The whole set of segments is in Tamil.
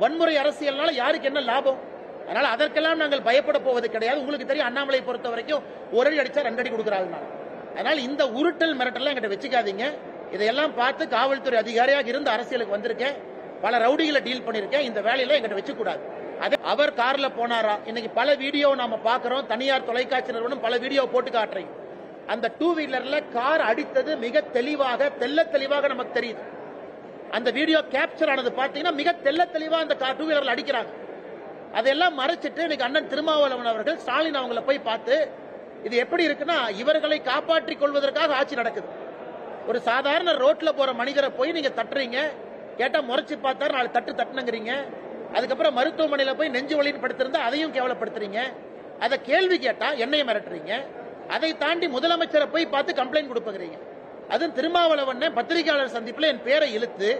வன்முறை அரசியல்னால யாருக்கு என்ன லாபம்? அதனால அதற்கெல்லாம் நாங்கள் பயப்பட போவது கிடையாது. உங்களுக்கு தெரியும் அண்ணாமலை பொறுத்த வரைக்கும் ஒரு அடி அடிச்சா ரெண்டு அடி கொடுக்குறாள் அதனால இந்த உருட்டல் மிரட்டல்லாம் எங்கிட்ட வச்சுக்காதீங்க. இதையெல்லாம் பார்த்து காவல்துறை அதிகாரியாக இருந்து அரசியலுக்கு வந்திருக்கேன். பல ரவுடிகளை டீல் பண்ணிருக்கேன் இந்த வேலையில எங்கிட்ட வச்சுக்கூடாது. அதே அவர் கார்ல போனாரா? இன்னைக்கு பல வீடியோ நாம பாக்குறோம் தனியார் தொலைக்காட்சி நிறுவனம் பல வீடியோ போட்டு காட்டுறீங்க. அந்த டூ வீலர்ல கார் அடித்தது மிக தெளிவாக தெள்ள தெளிவாக நமக்கு தெரியுது. அந்த வீடியோ கேப்சர் ஆனது பார்த்தீங்கன்னா மிக தெல்ல தெளிவா அந்த கார் டூ வீலர்ல அடிக்கிறாங்க. அதெல்லாம் மறைச்சிட்டு இன்னைக்கு அண்ணன் திருமாவளவன் அவர்கள் ஸ்டாலின் அவங்கள போய் பார்த்து இது எப்படி இருக்குன்னா இவர்களை காப்பாற்றிக் கொள்வதற்காக ஆட்சி நடக்குது. ஒரு சாதாரண ரோட்ல போற மனிதரை போய் நீங்க தட்டுறீங்க கேட்டா முறைச்சு பார்த்தா நாலு தட்டு தட்டுனுங்கிறீங்க. அதுக்கப்புறம் மருத்துவமனையில போய் நெஞ்சு வழியின் படுத்திருந்தா அதையும் கேவலப்படுத்துறீங்க. அதை கேள்வி கேட்டா என்னைய மிரட்டுறீங்க. அதை தாண்டி முதலமைச்சரை போய் பார்த்து கம்ப்ளைண்ட் கொடுப்பீங்க அதுவும் திருமாவளவன் பத்திரிகையாளர் சந்திப்பில் என் பேரை இழுத்து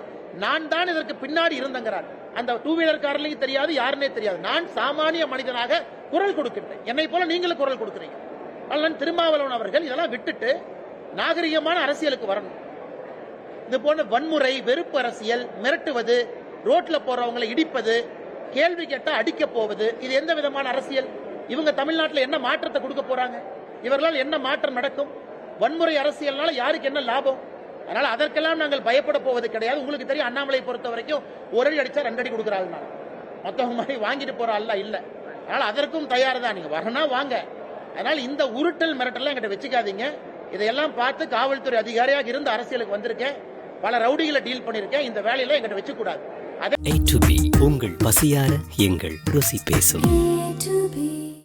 நான் தான் இதற்கு பின்னாடி இருந்தங்கிறார். அந்த டூ வீலர் காரலையும் தெரியாது யாருன்னே தெரியாது. நான் சாமானிய மனிதனாக குரல் கொடுக்கின்றேன். என்னை போல நீங்களும் குரல் கொடுக்குறீங்க. அதனால் திருமாவளவன் அவர்கள் இதெல்லாம் விட்டுட்டு நாகரிகமான அரசியலுக்கு வரணும். இது போன்ற வன்முறை வெறுப்பு அரசியல் மிரட்டுவது ரோட்ல போறவங்களை இடிப்பது கேள்வி கேட்டா அடிக்க போவது இது எந்த விதமான அரசியல்? இவங்க தமிழ்நாட்டில் என்ன மாற்றத்தை கொடுக்க போறாங்க? இவர்களால் என்ன மாற்றம் நடக்கும்? வன்முறை அரசியல்னால யாருக்கு என்ன லாபம்? அதனால அதற்கெல்லாம் நாங்கள் பயப்பட போவது கிடையாது. உங்களுக்கு தெரியும் அண்ணாமலை பொறுத்த வரைக்கும் ஒரு அடி அடிச்சா ரெண்டு அடி கொடுக்குறாள் மொத்தவங்க மாதிரி வாங்கிட்டு போற அல்ல இல்ல. அதனால அதற்கும் தயார் தான் நீங்க வரனா வாங்க. அதனால இந்த உருட்டல் மிரட்டல்லாம் எங்கிட்ட வச்சுக்காதீங்க. இதையெல்லாம் பார்த்து காவல்துறை அதிகாரியாக இருந்து அரசியலுக்கு வந்திருக்கேன். பல ரவுடிகளை டீல் பண்ணிருக்கேன். இந்த வேலையில எங்கிட்ட வச்சுக்கூடாது. உங்கள் பசியார எங்கள் ருசி பேசும்.